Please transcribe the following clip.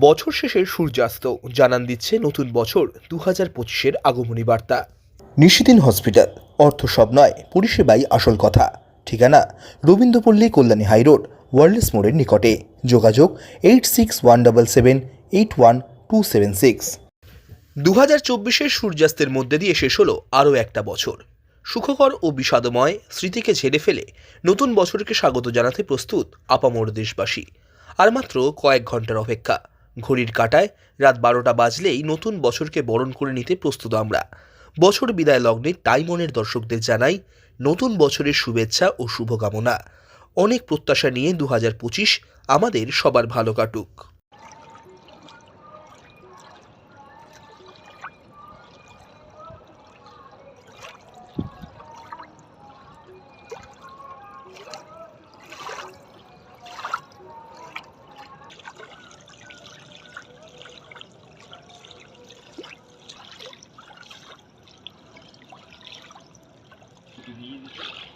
বছর শেষের সূর্যাস্ত। জানান দিচ্ছে নতুন বছর দু হাজার পঁচিশের আগমনী বার্তা। নিশিদিন হসপিটাল অর্থ সব নয় পরিষেবাই আসল কথা। ঠিকানা রবীন্দ্রপল্লী কল্যাণী হাইরোড ওয়ার্ল্ডস মোড়ের নিকটে। যোগাযোগ eight six one double seven eight one two seven six. দু হাজার চব্বিশের সূর্যাস্তের মধ্যে দিয়ে শেষ হলো আরও একটা বছর। সুখকর ও বিষাদময় স্মৃতিকে ঝেড়ে ফেলে নতুন বছরকে স্বাগত জানাতে প্রস্তুত আপামর দেশবাসী। আর মাত্র কয়েক ঘণ্টার অপেক্ষা। ঘড়ির কাটায় রাত বারোটা বাজলেই নতুন বছরকে বরণ করে নিতে প্রস্তুত আমরা। বছর বিদায় লগ্নে তাই মনের দর্শকদের জানাই, নতুন বছরের শুভেচ্ছা ও শুভকামনা। অনেক প্রত্যাশা নিয়ে দু আমাদের সবার ভালো কাটুক। Unidos.